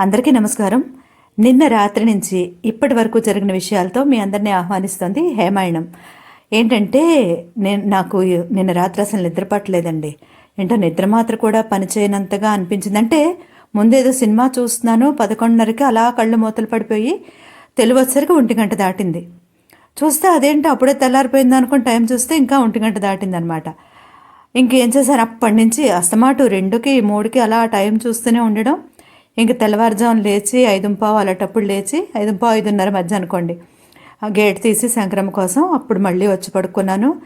అందరికీ నమస్కారం. నిన్న రాత్రి నుంచి ఇప్పటి వరకు జరిగిన విషయాలతో మీ అందరినీ ఆహ్వానిస్తుంది హేమాయణం. ఏంటంటే నేను నాకు నిన్న రాత్రి అసలు నిద్ర పట్టలేదండి. ఏంటో నిద్ర మాత్ర కూడా పనిచేయనంతగా అనిపించింది. అంటే ముందేదో సినిమా చూస్తున్నాను పదకొండున్నరకి అలా కళ్ళు మూతలు పడిపోయి తెలివి ఒంటి గంట దాటింది. చూస్తే అదేంటి అప్పుడే తెల్లారిపోయింది అనుకుని టైం చూస్తే ఇంకా ఒంటి గంట దాటిందనమాట. ఇంకేం చేశాను? అప్పటి నుంచి అస్తమాటు రెండుకి మూడుకి అలా టైం చూస్తూనే ఉండడం. ఇంక తెల్లవారుజామున లేచి ఐదుంపావు అలాటప్పుడు లేచి ఐదుంపావు ఐదున్నర మధ్య అనుకోండి. ఆ గేట్ తీసి సంక్రమ కోసం అప్పుడు మళ్ళీ వచ్చి పడుకున్నాను.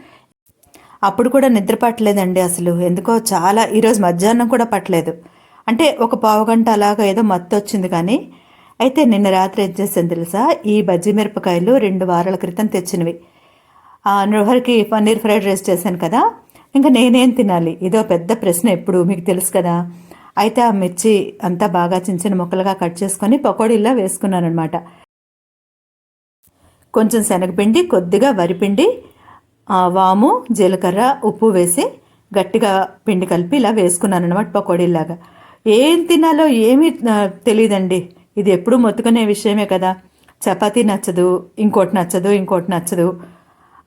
అప్పుడు కూడా నిద్ర పట్టలేదండి అసలు. ఎందుకో చాలా ఈరోజు మధ్యాహ్నం కూడా పట్టలేదు. అంటే ఒక పావు గంట అలాగా ఏదో మత్తు వచ్చింది కానీ అయితే నిన్న రాత్రి ఏం చేసాను తెలుసా? ఈ బజ్జీ మిరపకాయలు రెండు వారాల క్రితం తెచ్చినవి. ఆ నృహర్కి పన్నీర్ ఫ్రైడ్ రైస్ చేశాను కదా. ఇంకా నేనేం తినాలి? ఇదో పెద్ద ప్రశ్న ఎప్పుడు మీకు తెలుసు కదా. అయితే ఆ మిర్చి అంతా బాగా చిన్న చిన్న ముక్కలుగా కట్ చేసుకొని పకోడీలా వేసుకున్నాను అనమాట కొంచెం శనగపిండి కొద్దిగా వరిపిండి వాము జీలకర్ర ఉప్పు వేసి గట్టిగా పిండి కలిపి ఇలా వేసుకున్నాను అనమాట పకోడీలాగా ఏం తినాలో ఏమీ తెలియదండి ఇది ఎప్పుడు మొత్తుకునే విషయమే కదా. చపాతీ నచ్చదు ఇంకోటి నచ్చదు ఇంకోటి నచ్చదు.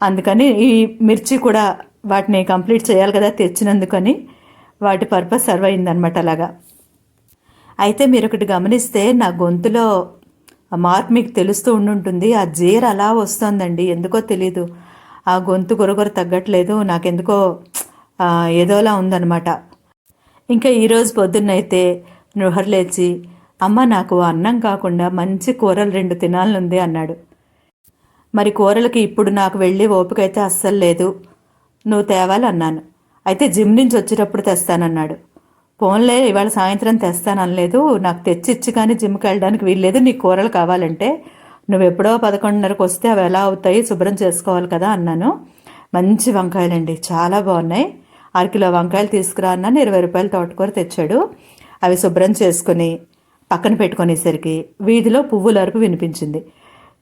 అందుకని ఈ మిర్చి కూడా వాటిని కంప్లీట్ చేయాలి కదా తెచ్చినందుకని వాటి పర్పస్ సర్వ్ అయిందనమాట అలాగా. అయితే మీరు ఒకటి గమనిస్తే నా గొంతులో మార్క్ మార్పు మీకు తెలుస్తూ ఉండుంటుంది. ఆ జీర అలా వస్తోందండి. ఎందుకో తెలీదు. ఆ గొంతు గొరగొర తగ్గట్లేదు. నాకెందుకో ఏదోలా ఉందనమాట ఇంకా ఈరోజు పొద్దున్నైతే నృహర్ లేచి అమ్మ నాకు అన్నం కాకుండా మంచి కూరలు రెండు తినాలనుంది అన్నాడు. మరి కూరలకి ఇప్పుడు నాకు వెళ్ళి ఓపిక అయితే అస్సలు లేదు. నువ్వు తేవాలన్నాను. అయితే జిమ్ నుంచి వచ్చేటప్పుడు తెస్తానన్నాడు. పోన్లే ఇవాళ సాయంత్రం తెస్తాననలేదు. నాకు తెచ్చిచ్చి కానీ జిమ్కి వెళ్ళడానికి వీల్లేదు. నీ కూరలు కావాలంటే నువ్వు ఎప్పుడో పదకొండున్నరకు వస్తే అవి ఎలా అవుతాయి శుభ్రం చేసుకోవాలి కదా అన్నాను. మంచి వంకాయలండి. చాలా బాగున్నాయి. అరకిలో వంకాయలు తీసుకురా అన్నాను. ఇరవై రూపాయలు తోటకూర తెచ్చాడు. అవి శుభ్రం చేసుకుని పక్కన పెట్టుకునేసరికి వీధిలో పువ్వుల అరుపు వినిపించింది.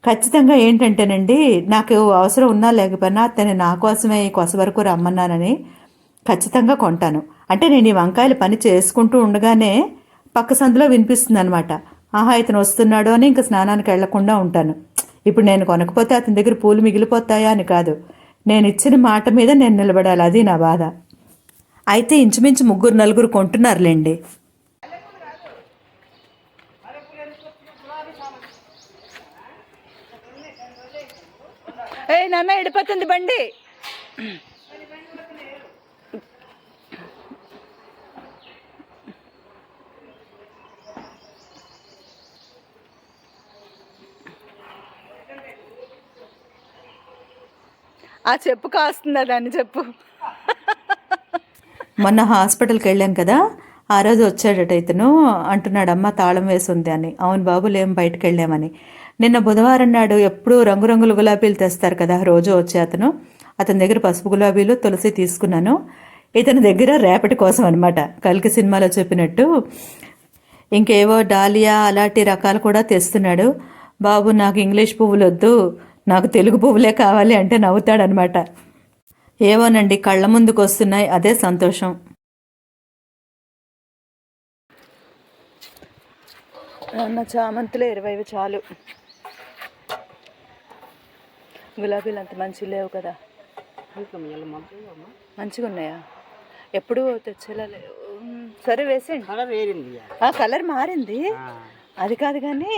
ఖచ్చితంగా ఏంటంటేనండి నాకు అవసరం ఉన్నా లేకపోయినా అతను నా కోసమే ఈ కొస వరకు రమ్మన్నానని ఖచ్చితంగా కొంటాను. అంటే నేను ఈ వంకాయల పని చేసుకుంటూ ఉండగానే పక్క సందులో వినిపిస్తుంది అనమాట ఆహా ఇతను వస్తున్నాడు అని ఇంకా స్నానానికి వెళ్ళకుండా ఉంటాను. ఇప్పుడు నేను కొనకపోతే అతని దగ్గర పూలు మిగిలిపోతాయా అని కాదు. నేను ఇచ్చిన మాట మీద నేను నిలబడాలి. అది నా బాధ. అయితే ఇంచుమించు ముగ్గురు నలుగురు కొంటున్నారులేండి. ఏ నాన్న ఎడిపోతుంది బండి. ఆ చెప్పు కాస్తుందా దాన్ని చెప్పు. మొన్న హాస్పిటల్కి వెళ్ళాం కదా ఆ రోజు వచ్చాడట ఇతను అంటున్నాడు అమ్మ తాళం వేసి ఉంది అని. అవును బాబు లేం బయటకు వెళ్ళామని. నిన్న బుధవారం నాడు ఎప్పుడూ రంగురంగుల గులాబీలు తెస్తారు కదా రోజు వచ్చే అతను. అతని దగ్గర పసుపు గులాబీలు తులసి తీసుకున్నాను. ఇతని దగ్గర రేపటి కోసం అనమాట కలికి సినిమాలో చెప్పినట్టు ఇంకేవో డాలియా అలాంటి రకాలు కూడా తెస్తున్నాడు. బాబు నాకు ఇంగ్లీష్ పువ్వులు వద్దు నాకు తెలుగు పువ్వులే కావాలి అంటే నవ్వుతాడనమాట. ఏవోనండి కళ్ళ ముందుకు వస్తున్నాయి అదే సంతోషం. అన్న చామంతులు ఇరవై చాలు. గులాబీలు అంత మంచి లేవు కదా. మంచిగా ఉన్నాయా ఎప్పుడు తెచ్చేలా లేవు. సరే వేసేయండి. కలర్ మారింది. అది కాదు కానీ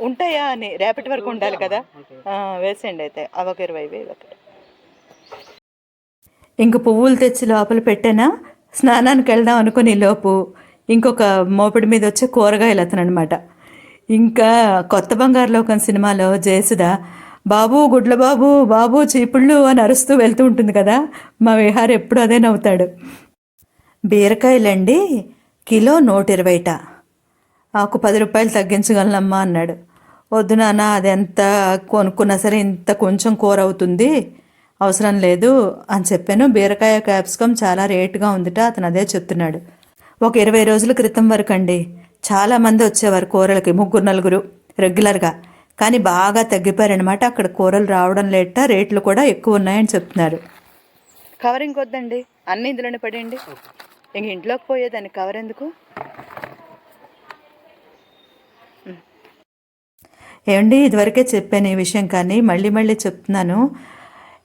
ఉంటాయా అని రేపటి వరకు ఉండాలి కదా? ఆ, వేసేయండి అయితే. అవి ఒక ఇరవై వేలు ఒకటి. ఇంక పువ్వులు తెచ్చి లోపల పెట్టానా? స్నానానికి వెళ్దాం అనుకుని లోపు ఇంకొక మోపిడి మీద వచ్చే కూరగాయలు అతను అనమాట ఇంకా కొత్త బంగారు లోకం సినిమాలో జయసుధ బాబు గుడ్ల బాబు బాబు చీపుళ్ళు అని అరుస్తూ వెళ్తూ ఉంటుంది కదా? మా విహార్ ఎప్పుడు అదే నవ్వుతాడు. బీరకాయలండి కిలో నూట ఇరవైట నాకు పది రూపాయలు తగ్గించగలనమ్మా అన్నాడు. వద్దు నాన్న అది ఎంత కొనుక్కున్నా సరే ఇంత కొంచెం కూర అవుతుంది. అవసరం లేదు అని చెప్పాను. బీరకాయ క్యాప్సికమ్ చాలా రేటుగా ఉందిట అతను అదే చెప్తున్నాడు. ఒక ఇరవై రోజుల క్రితం వరకు అండి. చాలామంది వచ్చేవారు కూరలకి ముగ్గురు నలుగురు రెగ్యులర్గా. కానీ బాగా తగ్గిపోయారనమాట అక్కడ కూరలు రావడం లేట రేట్లు కూడా ఎక్కువ ఉన్నాయని చెప్తున్నారు. కవరింగ్ వద్దండి. అన్ని ఇందులోనే పడేయండి. ఇంక ఇంట్లోకి పోయేదాన్ని కవర్ ఎందుకు? ఏమండి ఇదివరకే చెప్పాను ఈ విషయం కానీ మళ్ళీ మళ్ళీ చెప్తున్నాను.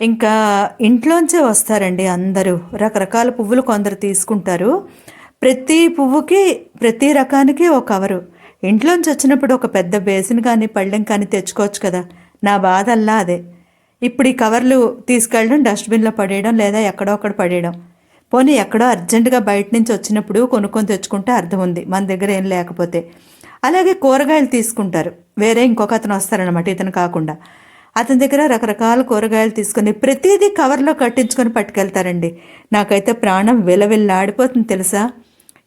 ఇంకా ఇంట్లోంచే వస్తారండి అందరూ. రకరకాల పువ్వులు కొందరు తీసుకుంటారు. ప్రతి పువ్వుకి ప్రతి రకానికి ఒక కవరు. ఇంట్లోంచి వచ్చినప్పుడు ఒక పెద్ద బేసిన్ కానీ పళ్ళెం కానీ తెచ్చుకోవచ్చు కదా. నా బాధ అల్లా అదే. ఇప్పుడు ఈ కవర్లు తీసుకెళ్ళడం డస్ట్బిన్లో పడేయడం లేదా ఎక్కడో అక్కడ పడేయడం. పోనీ ఎక్కడో అర్జెంటుగా బయట నుంచి వచ్చినప్పుడు కొనుక్కొని తెచ్చుకుంటే అర్థం ఉంది. మన దగ్గర ఏం లేకపోతే. అలాగే కూరగాయలు తీసుకుంటారు. వేరే ఇంకొక అతను వస్తారనమాట ఇతను కాకుండా. అతని దగ్గర రకరకాల కూరగాయలు తీసుకొని ప్రతిదీ కవర్లో కట్టించుకొని పట్టుకెళ్తారండి. నాకైతే ప్రాణం విలవిల్లాడిపోతుంది తెలుసా?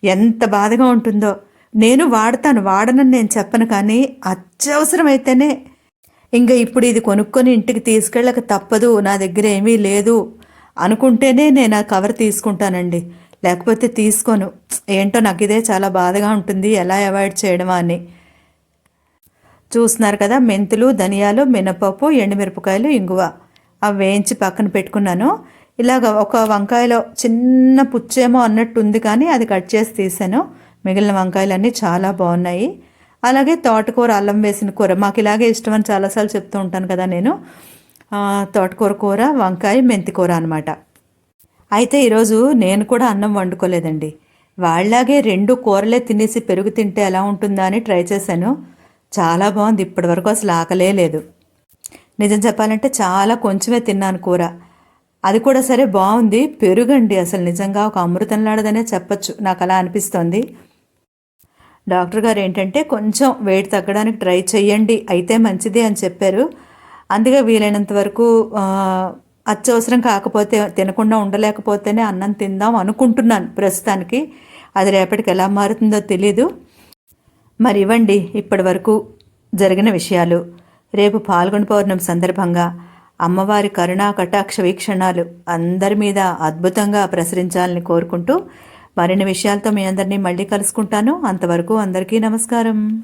ఎంత బాధగా ఉంటుందో. నేను వాడతాను వాడనని నేను చెప్పను కానీ అత్యవసరమైతేనే. ఇంకా ఇప్పుడు ఇది కొనుక్కొని ఇంటికి తీసుకెళ్ళక తప్పదు నా దగ్గర ఏమీ లేదు అనుకుంటేనే నేను ఆ కవర్ తీసుకుంటానండి. లేకపోతే తీసుకోను. ఏంటో నాకు ఇదే చాలా బాధగా ఉంటుంది. ఎలా అవాయిడ్ చేయడమా అని. చూస్తున్నారు కదా మెంతులు ధనియాలు మినపప్పు ఎండుమిరపకాయలు ఇంగువ. అవి వేయించి పక్కన పెట్టుకున్నాను. ఇలాగ ఒక వంకాయలో చిన్న పుచ్చేమో అన్నట్టు ఉంది కానీ అది కట్ చేసి తీసాను. మిగిలిన వంకాయలన్నీ చాలా బాగున్నాయి. అలాగే తోటకూర అల్లం వేసిన కూర. మాకు ఇలాగే ఇష్టం అని చాలాసార్లు చెప్తూ ఉంటాను కదా నేను. తోటకూర కూర వంకాయ మెంతి కూర అనమాట అయితే ఈరోజు నేను కూడా అన్నం వండుకోలేదండి. వాళ్ళలాగే రెండు కూరలే తినేసి పెరుగు తింటే ఎలా ఉంటుందా అని ట్రై చేశాను. చాలా బాగుంది. ఇప్పటివరకు అసలు ఆకలే లేదు. నిజం చెప్పాలంటే చాలా కొంచెమే తిన్నాను కూర. అది కూడా సరే బాగుంది. పెరుగండి. అసలు నిజంగా ఒక అమృతంలాడదనే చెప్పచ్చు. నాకు అలా అనిపిస్తోంది. డాక్టర్ గారు ఏంటంటే కొంచెం వెయిట్ తగ్గడానికి ట్రై చేయండి అయితే మంచిది అని చెప్పారు. అందుకే వీలైనంత వరకు అత్యవసరం కాకపోతే తినకుండా ఉండలేకపోతేనే అన్నం తిందాం అనుకుంటున్నాను ప్రస్తుతానికి. అది రేపటికి ఎలా మారుతుందో తెలీదు. మరి ఇవ్వండి ఇప్పటి వరకు జరిగిన విషయాలు. రేపు పాల్గొన పౌర్ణమి సందర్భంగా అమ్మవారి కరుణా కటాక్ష వీక్షణాలు అందరి మీద అద్భుతంగా ప్రసరించాలని కోరుకుంటూ మరిన్ని విషయాలతో మీ అందరినీ మళ్ళీ కలుసుకుంటాను. అంతవరకు అందరికీ నమస్కారం.